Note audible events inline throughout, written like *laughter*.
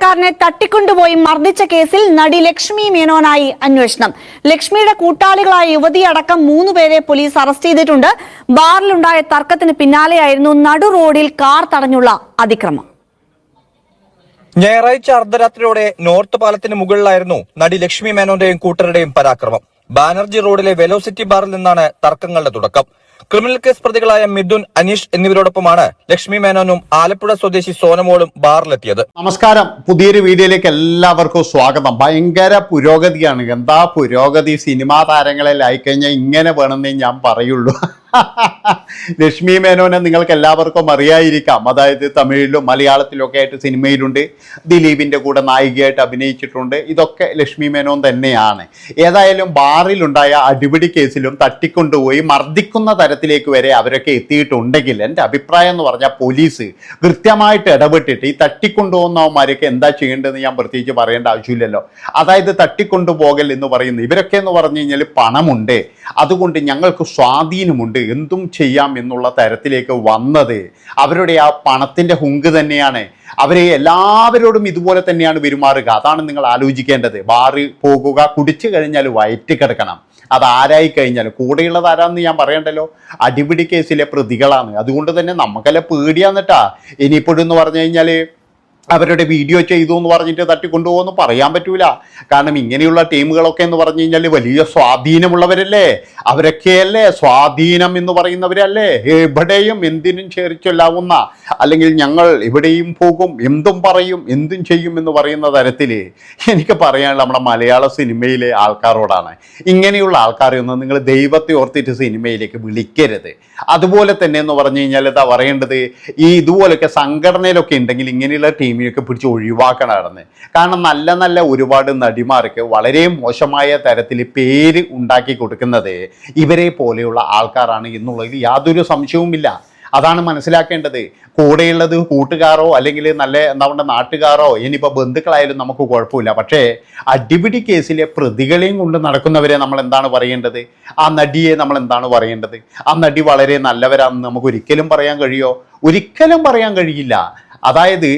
ജീവനക്കാരനെ തട്ടിക്കൊണ്ടുപോയി മർദ്ദിച്ച കേസിൽ നടി ലക്ഷ്മി മേനോനായി അന്വേഷണം. ലക്ഷ്മിയുടെ കൂട്ടാളികളായ യുവതിയടക്കം മൂന്നുപേരെ പോലീസ് അറസ്റ്റ് ചെയ്തിട്ടുണ്ട്. ബാറിലുണ്ടായ തർക്കത്തിന് പിന്നാലെയായിരുന്നു നടു റോഡിൽ കാർ തടഞ്ഞുള്ള അതിക്രമം. ഞായറാഴ്ച അർദ്ധരാത്രിയോടെ നോർത്ത് പാലത്തിന് മുകളിലായിരുന്നു നടി ലക്ഷ്മി മേനോന്റെയും കൂട്ടരുടെയും പരാക്രമം. ബാനർജി റോഡിലെ വെലോസിറ്റി ബാറിൽ നിന്നാണ് തർക്കങ്ങളുടെ തുടക്കം. ക്രിമിനൽ കേസ് പ്രതികളായ മിഥുൻ അനീഷ് എന്നിവരോടൊപ്പമാണ് ലക്ഷ്മി മേനോനും ആലപ്പുഴ സ്വദേശി സോനമോളും ബാറിലെത്തിയത്. നമസ്കാരം. പുതിയൊരു വീഡിയോയിലേക്ക് എല്ലാവർക്കും സ്വാഗതം. ഭയങ്കര പുരോഗതിയാണ്. എന്താ പുരോഗതി? സിനിമാ താരങ്ങളെ കഴിഞ്ഞാൽ ഇങ്ങനെ വേണമെന്നേ ഞാൻ പറയുള്ളൂ. *laughs* ലക്ഷ്മി മേനോനെ നിങ്ങൾക്ക് എല്ലാവർക്കും അറിയായിരിക്കാം. അതായത് തമിഴിലും മലയാളത്തിലും ഒക്കെ ആയിട്ട് സിനിമയിലുണ്ട്. ദിലീപിന്റെ കൂടെ നായികയായിട്ട് അഭിനയിച്ചിട്ടുണ്ട്. ഇതൊക്കെ ലക്ഷ്മി മേനോൻ തന്നെയാണ്. ഏതായാലും ബാറിലുണ്ടായ അടിപിടി കേസിലും തട്ടിക്കൊണ്ടുപോയി മർദ്ദിക്കുന്ന തരത്തിലേക്ക് വരെ അവരൊക്കെ എത്തിയിട്ടുണ്ടെങ്കിൽ എന്റെ അഭിപ്രായം എന്ന് പറഞ്ഞാൽ പോലീസ് കൃത്യമായിട്ട് ഇടപെട്ടിട്ട് ഈ തട്ടിക്കൊണ്ടുപോകുന്നവന്മാരൊക്കെ എന്താ ചെയ്യേണ്ടതെന്ന് ഞാൻ പ്രത്യേകിച്ച് പറയേണ്ട ആവശ്യമില്ലല്ലോ. അതായത് തട്ടിക്കൊണ്ടുപോകൽ എന്ന് പറയുന്നത് ഇവരൊക്കെ എന്ന് പറഞ്ഞു കഴിഞ്ഞാൽ പണമുണ്ട്. അതുകൊണ്ട് ഞങ്ങൾക്ക് സ്വാധീനമുണ്ട്. എന്തും ചെയ്യാം എന്നുള്ള തരത്തിലേക്ക് വന്നത് അവരുടെ ആ പണത്തിന്റെ ഹുങ്ക് തന്നെയാണ്. അവരെ എല്ലാവരോടും ഇതുപോലെ തന്നെയാണ് പെരുമാറുക. അതാണ് നിങ്ങൾ ആലോചിക്കേണ്ടത്. ബാറ് പോകുക കുടിച്ചു കഴിഞ്ഞാൽ വയറ്റ് കിടക്കണം. അത് ആരായി കഴിഞ്ഞാൽ? കൂടെയുള്ളത് ആരാന്ന് ഞാൻ പറയണ്ടല്ലോ? അടിപിടി കേസിലെ പ്രതികളാണ്. അതുകൊണ്ട് തന്നെ നമുക്കല്ല പേടിയാന്നിട്ടാ. ഇനിയിപ്പോഴെന്ന് പറഞ്ഞു കഴിഞ്ഞാൽ അവരുടെ വീഡിയോ ചെയ്തു എന്ന് പറഞ്ഞിട്ട് തട്ടിക്കൊണ്ടുപോകുമെന്ന് പറയാൻ പറ്റൂല. കാരണം ഇങ്ങനെയുള്ള ടീമുകളൊക്കെ എന്ന് പറഞ്ഞു കഴിഞ്ഞാൽ വലിയ സ്വാധീനമുള്ളവരല്ലേ? അവരൊക്കെയല്ലേ? സ്വാധീനം എന്ന് പറയുന്നവരല്ലേ? എവിടെയും എന്തിനും ചേർച്ചൊല്ലാവുന്ന അല്ലെങ്കിൽ ഞങ്ങൾ എവിടെയും പോകും എന്തും പറയും എന്തും ചെയ്യും എന്ന് പറയുന്ന തരത്തിൽ എനിക്ക് പറയാനുള്ള നമ്മുടെ മലയാള സിനിമയിലെ ആൾക്കാരോടാണ്. ഇങ്ങനെയുള്ള ആൾക്കാരെയൊന്നും നിങ്ങൾ ദൈവത്തെ ഓർത്തിട്ട് സിനിമയിലേക്ക് വിളിക്കരുത്. അതുപോലെ തന്നെ എന്ന് പറഞ്ഞു കഴിഞ്ഞാൽ എന്താ പറയേണ്ടത് ഈ ഇതുപോലൊക്കെ സംഘടനയിലൊക്കെ ഉണ്ടെങ്കിൽ ഇങ്ങനെയുള്ള ടീമിനൊക്കെ പിടിച്ച് ഒഴിവാക്കണമായിരുന്നു. കാരണം നല്ല നല്ല ഒരുപാട് നടിമാർക്ക് വളരെ മോശമായ തരത്തിൽ പേര് ഉണ്ടാക്കി കൊടുക്കുന്നത് ഇവരെ പോലെയുള്ള ആൾക്കാരാണ് എന്നുള്ളതിൽ യാതൊരു സംശയവുമില്ല. അതാണ് മനസ്സിലാക്കേണ്ടത്. കൂടെയുള്ളത് കൂട്ടുകാരോ അല്ലെങ്കിൽ നല്ല പറയുക നാട്ടുകാരോ ഇനിയിപ്പോൾ ബന്ധുക്കളായാലും നമുക്ക് കുഴപ്പമില്ല. പക്ഷേ അടിപിടി കേസിലെ പ്രതികളെയും കൊണ്ട് നടക്കുന്നവരെ നമ്മൾ എന്താണ് പറയേണ്ടത്? ആ നടിയെ നമ്മൾ എന്താണ് പറയേണ്ടത്? ആ നടി വളരെ നല്ലവരാണെന്ന് നമുക്ക് ഒരിക്കലും പറയാൻ കഴിയോ? ഒരിക്കലും പറയാൻ കഴിയില്ല. അതായത്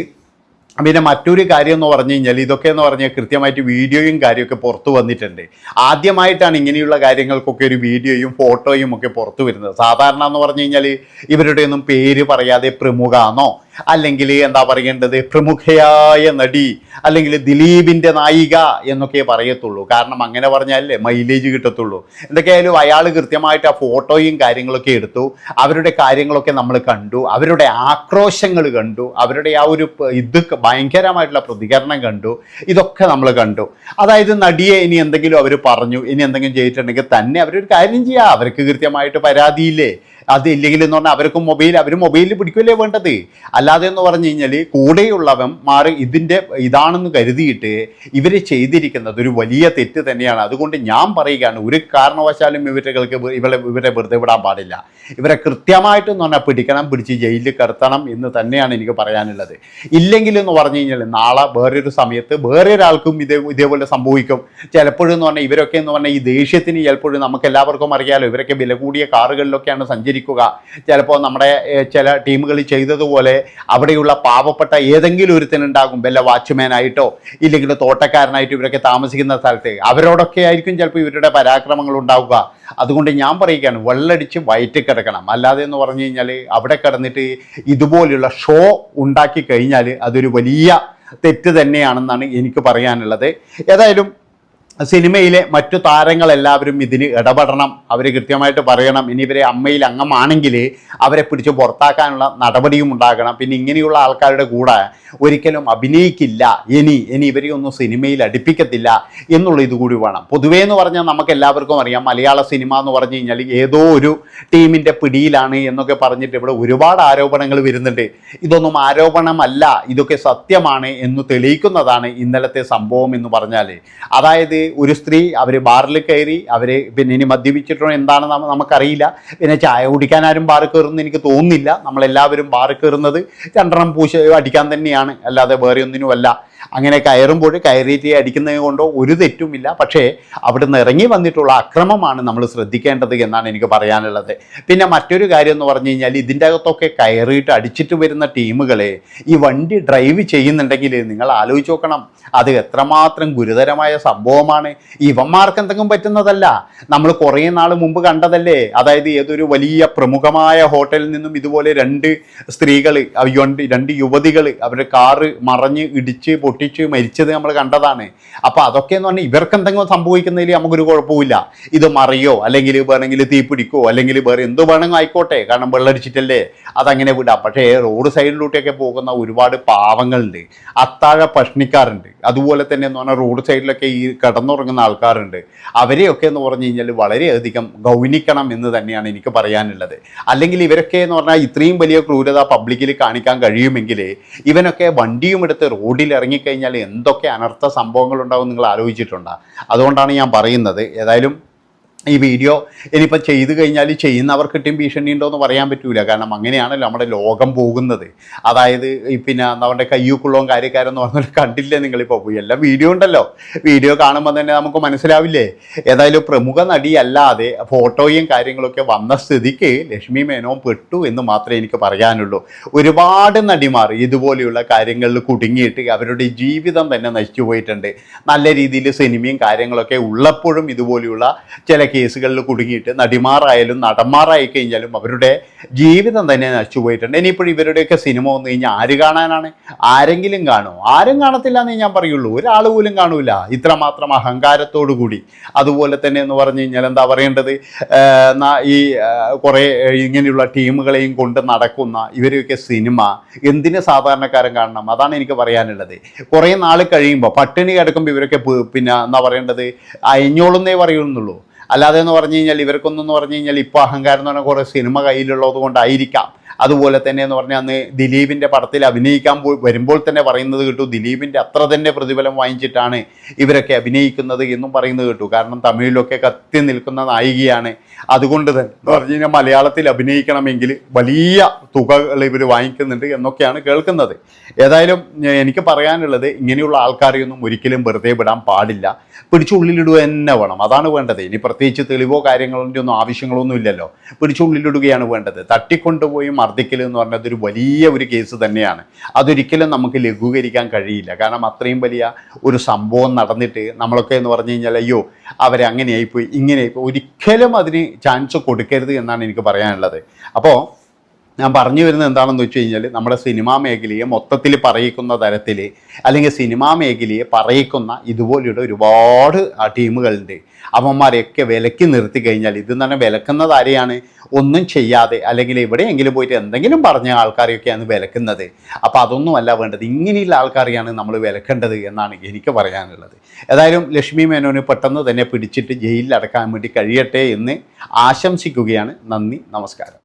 പിന്നെ മറ്റൊരു കാര്യം എന്ന് പറഞ്ഞു കഴിഞ്ഞാൽ ഇതൊക്കെ എന്ന് പറഞ്ഞാൽ കൃത്യമായിട്ട് വീഡിയോയും കാര്യമൊക്കെ പുറത്തു വന്നിട്ടുണ്ട്. ആദ്യമായിട്ടാണ് ഇങ്ങനെയുള്ള കാര്യങ്ങൾക്കൊക്കെ ഒരു വീഡിയോയും ഫോട്ടോയും ഒക്കെ പുറത്തു വരുന്നത്. സാധാരണ എന്ന് പറഞ്ഞു കഴിഞ്ഞാൽ ഇവരുടെ ഒന്നും പേര് പറയാതെ പ്രമുഖാന്നോ അല്ലെങ്കിൽ എന്താ പറയേണ്ടത്? പ്രമുഖയായ നടി അല്ലെങ്കിൽ ദിലീപിന്റെ നായിക എന്നൊക്കെ പറയത്തുള്ളൂ. കാരണം അങ്ങനെ പറഞ്ഞാലേ മൈലേജ് കിട്ടത്തുള്ളൂ. എന്തൊക്കെയായാലും അയാൾ കൃത്യമായിട്ട് ആ ഫോട്ടോയും കാര്യങ്ങളൊക്കെ എടുത്തു. അവരുടെ കാര്യങ്ങളൊക്കെ നമ്മൾ കണ്ടു. അവരുടെ ആക്രോശങ്ങൾ കണ്ടു. അവരുടെ ആ ഒരു ഇത് ഭയങ്കരമായിട്ടുള്ള പ്രതികരണം കണ്ടു. ഇതൊക്കെ നമ്മൾ കണ്ടു. അതായത് നടിയെ ഇനി എന്തെങ്കിലും അവർ പറഞ്ഞു ഇനി എന്തെങ്കിലും ചെയ്തിട്ടുണ്ടെങ്കിൽ തന്നെ അവരൊരു കാര്യം ചെയ്യുക അവർക്ക് കൃത്യമായിട്ട് പരാതിയില്ലേ? അത് ഇല്ലെങ്കിൽ എന്ന് പറഞ്ഞാൽ അവർക്ക് മൊബൈൽ അവർ മൊബൈലിൽ പിടിക്കുകയല്ലേ വേണ്ടത്? അല്ലാതെ എന്ന് പറഞ്ഞു കഴിഞ്ഞാൽ കൂടെയുള്ളവൻ മാറി ഇതിന്റെ ഇതാണെന്ന് കരുതിയിട്ട് ഇവർ ചെയ്തിരിക്കുന്നത് ഒരു വലിയ തെറ്റ് തന്നെയാണ്. അതുകൊണ്ട് ഞാൻ പറയുകയാണ് ഒരു കാരണവശാലും ഇവരുകൾക്ക് ഇവരെ ഇവരെ വെറുതെ വിടാൻ പാടില്ല. ഇവരെ കൃത്യമായിട്ട് എന്ന് പറഞ്ഞാൽ പിടിക്കണം പിടിച്ച് ജയിലിൽ കിടത്തണം എന്ന് തന്നെയാണ് എനിക്ക് പറയാനുള്ളത്. ഇല്ലെങ്കിൽ എന്ന് പറഞ്ഞു കഴിഞ്ഞാൽ നാളെ വേറൊരു സമയത്ത് വേറെ ഒരാൾക്കും ഇതേ ഇതേപോലെ സംഭവിക്കും. ചിലപ്പോഴും എന്ന് പറഞ്ഞാൽ ഇവരൊക്കെ എന്ന് പറഞ്ഞാൽ ഈ ദേഷ്യത്തിന് ചിലപ്പോഴും നമുക്ക് എല്ലാവർക്കും അറിയാമല്ലോ ഇവരൊക്കെ വില കൂടിയ കാറുകളിലൊക്കെയാണ് സഞ്ചരിക്കുക ചിലപ്പോൾ നമ്മുടെ ചില ടീമുകൾ ചെയ്തതുപോലെ അവിടെയുള്ള പാവപ്പെട്ട ഏതെങ്കിലും ഒരുത്തനുണ്ടാകും. വല്ല വാച്ച്മാനായിട്ടോ ഇല്ലെങ്കിൽ തോട്ടക്കാരനായിട്ടോ ഇവരൊക്കെ താമസിക്കുന്ന സ്ഥലത്ത്. അവരോടൊക്കെ ആയിരിക്കും ചിലപ്പോൾ ഇവരുടെ പരാക്രമങ്ങൾ ഉണ്ടാവുക. അതുകൊണ്ട് ഞാൻ പറയുകയാണ് വെള്ളടിച്ച് വയറ്റി കിടക്കണം. അല്ലാതെ എന്ന് പറഞ്ഞു കഴിഞ്ഞാൽ അവിടെ കിടന്നിട്ട് ഇതുപോലെയുള്ള ഷോ ഉണ്ടാക്കി കഴിഞ്ഞാൽ അതൊരു വലിയ തെറ്റ് തന്നെയാണെന്നാണ് എനിക്ക് പറയാനുള്ളത്. ഏതായാലും സിനിമയിലെ മറ്റു താരങ്ങളെല്ലാവരും ഇതിന് ഇടപെടണം. അവർ കൃത്യമായിട്ട് പറയണം. ഇനി ഇവരെ അമ്മയിൽ അംഗമാണെങ്കിൽ അവരെ പിടിച്ച് പുറത്താക്കാനുള്ള നടപടിയും ഉണ്ടാകണം. പിന്നെ ഇങ്ങനെയുള്ള ആൾക്കാരുടെ കൂടെ ഒരിക്കലും അഭിനയിക്കില്ല. ഇനി ഇനി ഇവരെ ഒന്നും സിനിമയിൽ അടുപ്പിക്കത്തില്ല എന്നുള്ള ഇതുകൂടി വേണം. പൊതുവേ എന്ന് പറഞ്ഞാൽ നമുക്ക് എല്ലാവർക്കും അറിയാം. മലയാള സിനിമ എന്ന് പറഞ്ഞു കഴിഞ്ഞാൽ ഏതോ ഒരു ടീമിന്റെ പിടിയിലാണ് എന്നൊക്കെ പറഞ്ഞിട്ട് ഇവിടെ ഒരുപാട് ആരോപണങ്ങൾ വരുന്നുണ്ട്. ഇതൊന്നും ആരോപണമല്ല. ഇതൊക്കെ സത്യമാണ് എന്ന് തെളിയിക്കുന്നതാണ് ഇന്നലത്തെ സംഭവം എന്ന് പറഞ്ഞാൽ അതായത് ഒരു സ്ത്രീ അവർ ബാറിൽ കയറി അവർ പിന്നെ ഇനി മദ്യപിച്ചിട്ടോ എന്താണെന്ന് നമുക്കറിയില്ല. പിന്നെ ചായ കുടിക്കാൻ ആരും ബാറിൽ കയറുമെന്ന് എനിക്ക് തോന്നുന്നില്ല. നമ്മളെല്ലാവരും ബാറിൽ കയറുന്നത് രണ്ടെണ്ണം പൂശ അടിക്കാൻ തന്നെയാണ്. അല്ലാതെ വേറെ ഒന്നിനുമല്ല. അങ്ങനെ കയറുമ്പോൾ കയറിയിട്ട് അടിക്കുന്നത് കൊണ്ടോ ഒരു തെറ്റുമില്ല. പക്ഷേ അവിടെ നിന്ന് ഇറങ്ങി വന്നിട്ടുള്ള അക്രമമാണ് നമ്മൾ ശ്രദ്ധിക്കേണ്ടത് എന്നാണ് എനിക്ക് പറയാനുള്ളത്. പിന്നെ മറ്റൊരു കാര്യം എന്ന് പറഞ്ഞു കഴിഞ്ഞാൽ ഇതിന്റെ അകത്തൊക്കെ കയറിയിട്ട് അടിച്ചിട്ട് വരുന്ന ടീമുകളെ ഈ വണ്ടി ഡ്രൈവ് ചെയ്യുന്നുണ്ടെങ്കിൽ നിങ്ങൾ ആലോചിച്ച് നോക്കണം. അത് എത്രമാത്രം ഗുരുതരമായ സംഭവമാണ്. ഇവന്മാർക്ക് എന്തെങ്കിലും പറ്റുന്നതല്ല. നമ്മൾ കുറേ നാൾ മുമ്പ് കണ്ടതല്ലേ? അതായത് ഏതൊരു വലിയ പ്രമുഖമായ ഹോട്ടലിൽ നിന്നും ഇതുപോലെ രണ്ട് സ്ത്രീകൾ രണ്ട് യുവതികൾ അവരുടെ കാറ് മറഞ്ഞ് ഇടിച്ച് പൊട്ടിച്ച് മരിച്ചത് നമ്മൾ കണ്ടതാണ്. അപ്പോൾ അതൊക്കെ എന്ന് പറഞ്ഞാൽ ഇവർക്ക് എന്തെങ്കിലും സംഭവിക്കുന്നതിൽ നമുക്കൊരു കുഴപ്പമില്ല ഇത് മറിയോ അല്ലെങ്കിൽ വേണമെങ്കിൽ തീപിടിക്കോ അല്ലെങ്കിൽ വേറെ എന്ത് വേണമെങ്കിലും ആയിക്കോട്ടെ. കാരണം വെള്ളടിച്ചിട്ടല്ലേ അതങ്ങനെ വിടാം. പക്ഷേ റോഡ് സൈഡിലൂടെയൊക്കെ പോകുന്ന ഒരുപാട് പാവങ്ങളുണ്ട്. അത്താഴ പ്രശ്നിക്കാറുണ്ട് അതുപോലെ തന്നെ എന്ന് പറഞ്ഞാൽ റോഡ് സൈഡിലൊക്കെ ഈ കിടന്നുറങ്ങുന്ന ആൾക്കാരുണ്ട്. അവരെയൊക്കെ എന്ന് പറഞ്ഞു കഴിഞ്ഞാൽ വളരെയധികം ഗൗനിക്കണം എന്ന് തന്നെയാണ് എനിക്ക് പറയാനുള്ളത്. അല്ലെങ്കിൽ ഇവരൊക്കെ എന്ന് പറഞ്ഞാൽ ഇത്രയും വലിയ ക്രൂരത പബ്ലിക്കിൽ കാണിക്കാൻ കഴിയുമെങ്കിൽ ഇവനൊക്കെ വണ്ടിയും എടുത്ത് റോഡിൽ ഇറങ്ങിക്കഴിഞ്ഞാൽ എന്തൊക്കെ അനർത്ഥ സംഭവങ്ങൾ ഉണ്ടാവും നിങ്ങൾ ആലോചിച്ചിട്ടുണ്ടോ? അതുകൊണ്ടാണ് ഞാൻ പറയുന്നത്. ഏതായാലും ഈ വീഡിയോ ഇനിയിപ്പോൾ ചെയ്തു കഴിഞ്ഞാൽ ചെയ്യുന്നവർക്കിട്ടും ഭീഷണി ഉണ്ടോ എന്ന് പറയാൻ പറ്റൂല. കാരണം അങ്ങനെയാണല്ലോ നമ്മുടെ ലോകം പോകുന്നത്. അതായത് പിന്നെ നമ്മുടെ കയ്യൂക്കുള്ളവും കാര്യക്കാരെന്ന് പറഞ്ഞാൽ കണ്ടില്ലേ നിങ്ങളിപ്പോൾ പോയി എല്ലാം വീഡിയോ ഉണ്ടല്ലോ. വീഡിയോ കാണുമ്പോൾ തന്നെ നമുക്ക് മനസ്സിലാവില്ലേ? ഏതായാലും പ്രമുഖ നടിയല്ലാതെ ഫോട്ടോയും കാര്യങ്ങളൊക്കെ വന്ന സ്ഥിതിക്ക് ലക്ഷ്മി മേനോൻ പെട്ടു എന്ന് മാത്രമേ എനിക്ക് പറയാനുള്ളൂ. ഒരുപാട് നടിമാർ ഇതുപോലെയുള്ള കാര്യങ്ങളിൽ കുടുങ്ങിയിട്ട് അവരുടെ ജീവിതം തന്നെ നശിച്ചു പോയിട്ടുണ്ട്. നല്ല രീതിയിൽ സിനിമയും കാര്യങ്ങളൊക്കെ ഉള്ളപ്പോഴും ഇതുപോലെയുള്ള ചില കേസുകളിൽ കുടുങ്ങിയിട്ട് നടിമാറായാലും നടന്മാരായി കഴിഞ്ഞാലും അവരുടെ ജീവിതം തന്നെ നശിച്ചു പോയിട്ടുണ്ട് ഇനിയിപ്പോൾ ഇവരുടെയൊക്കെ സിനിമ വന്നു കഴിഞ്ഞാൽ ആര് കാണാനാണ്? ആരെങ്കിലും കാണുമോ? ആരും കാണത്തില്ല എന്നേ ഞാൻ പറയുള്ളൂ. ഒരാൾ പോലും കാണൂല. ഇത്രമാത്രം അഹങ്കാരത്തോടു കൂടി. അതുപോലെ തന്നെ എന്ന് പറഞ്ഞു കഴിഞ്ഞാൽ എന്താ പറയേണ്ടത്? ഈ കുറേ ഇങ്ങനെയുള്ള ടീമുകളെയും കൊണ്ട് നടക്കുന്ന ഇവരെയൊക്കെ സിനിമ എന്തിന് സാധാരണക്കാരൻ കാണണം? അതാണ് എനിക്ക് പറയാനുള്ളത്. കുറേ നാൾ കഴിയുമ്പോൾ പട്ടിണി കിടക്കുമ്പോൾ ഇവരൊക്കെ പിന്നെ എന്താ പറയേണ്ടത്? അയഞ്ഞോളുന്നേ പറയുന്നുള്ളൂ. അല്ലാതെ എന്ന് പറഞ്ഞു കഴിഞ്ഞാൽ ഇവർക്കൊന്നും എന്ന് പറഞ്ഞു കഴിഞ്ഞാൽ ഇപ്പോൾ അഹങ്കാരം എന്ന് പറഞ്ഞാൽ കുറേ സിനിമ കയ്യിലുള്ളത് കൊണ്ടായിരിക്കാം അതുപോലെ തന്നെ എന്ന് പറഞ്ഞാൽ അന്ന് ദിലീപിന്റെ പടത്തിൽ അഭിനയിക്കാൻ വരുമ്പോൾ തന്നെ പറയുന്നത് കേട്ടു ദിലീപിന്റെ അത്ര തന്നെ പ്രതിഫലം വാങ്ങിച്ചിട്ടാണ് ഇവരൊക്കെ അഭിനയിക്കുന്നത് എന്നും പറയുന്നത് കേട്ടു. കാരണം തമിഴിലൊക്കെ കത്തി നിൽക്കുന്ന നായികയാണ്. അതുകൊണ്ട് തന്നെ എന്ന് പറഞ്ഞു കഴിഞ്ഞാൽ മലയാളത്തിൽ അഭിനയിക്കണമെങ്കിൽ വലിയ തുകകൾ ഇവർ വാങ്ങിക്കുന്നുണ്ട് എന്നൊക്കെയാണ് കേൾക്കുന്നത്. ഏതായാലും എനിക്ക് പറയാനുള്ളത് ഇങ്ങനെയുള്ള ആൾക്കാരെയൊന്നും ഒരിക്കലും വെറുതെ വിടാൻ പാടില്ല. പിടിച്ചുള്ളിലിടുക തന്നെ വേണം. അതാണ് വേണ്ടത്. ഇനി പ്രത്യേകിച്ച് തെളിവോ കാര്യങ്ങളുടെ ഒന്നും ആവശ്യങ്ങളൊന്നും ഇല്ലല്ലോ. പിടിച്ചുള്ളിലിടുകയാണ് വേണ്ടത്. തട്ടിക്കൊണ്ടുപോയി മർദ്ദിക്കൽ എന്ന് പറഞ്ഞാൽ അതൊരു വലിയ ഒരു കേസ് തന്നെയാണ്. അതൊരിക്കലും നമുക്ക് ലഘൂകരിക്കാൻ കഴിയില്ല. കാരണം അത്രയും വലിയ ഒരു സംഭവം നടന്നിട്ട് നമ്മളൊക്കെ എന്ന് പറഞ്ഞു കഴിഞ്ഞാൽ അയ്യോ അവരങ്ങനെയായിപ്പോയി ഇങ്ങനെയായിപ്പോയി. ഒരിക്കലും അതിന് ചാൻസ് കൊടുക്കരുത് എന്നാണ് എനിക്ക് പറയാനുള്ളത്. അപ്പോൾ ഞാൻ പറഞ്ഞു വരുന്നത് എന്താണെന്ന് വെച്ച് കഴിഞ്ഞാൽ നമ്മുടെ സിനിമാ മേഖലയെ മൊത്തത്തിൽ പറയിക്കുന്ന തരത്തിൽ അല്ലെങ്കിൽ സിനിമാ മേഖലയെ പറയിക്കുന്ന ഇതുപോലെയുള്ള ഒരുപാട് ടീമുകളുണ്ട്. അവന്മാരെയൊക്കെ വിലക്കി നിർത്തി കഴിഞ്ഞാൽ ഇത് തന്നെ വിലക്കുന്നത് ആരെയാണ്? ഒന്നും ചെയ്യാതെ അല്ലെങ്കിൽ എവിടെയെങ്കിലും പോയിട്ട് എന്തെങ്കിലും പറഞ്ഞ ആൾക്കാരെയൊക്കെയാണ് വിലക്കുന്നത്. അപ്പോൾ അതൊന്നുമല്ല വേണ്ടത്. ഇങ്ങനെയുള്ള ആൾക്കാരെയാണ് നമ്മൾ വിലക്കേണ്ടത് എന്നാണ് എനിക്ക് പറയാനുള്ളത്. ഏതായാലും ലക്ഷ്മി മേനോന് പെട്ടെന്ന് തന്നെ പിടിച്ചിട്ട് ജയിലിൽ അടക്കാൻ വേണ്ടി കഴിയട്ടെ എന്ന് ആശംസിക്കുകയാണ്. നന്ദി നമസ്കാരം.